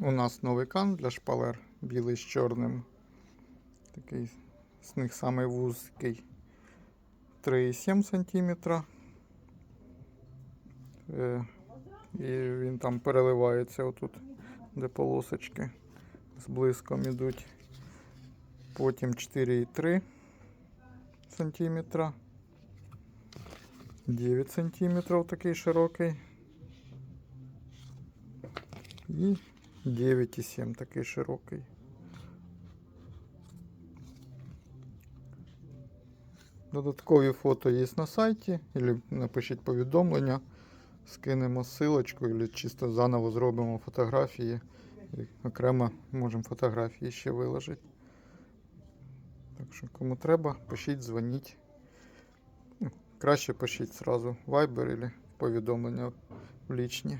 У нас новий кан для шпалер білий з чорним. Такий з них самий вузький 3,7 см. Е, і він там переливається отут, де полосочки з блиском ідуть. Потім 4,3 см. 9 см такий широкий. І 9,7 такий широкий. Додаткові фото є на сайті, або напишіть повідомлення, скинемо ссылочку, або чисто заново зробимо фотографії. І окремо можемо фотографії ще виложити. Так що, кому треба, пишіть, дзвоніть. Ну, Краще пишіть зразу в Viber або повідомлення в лічні.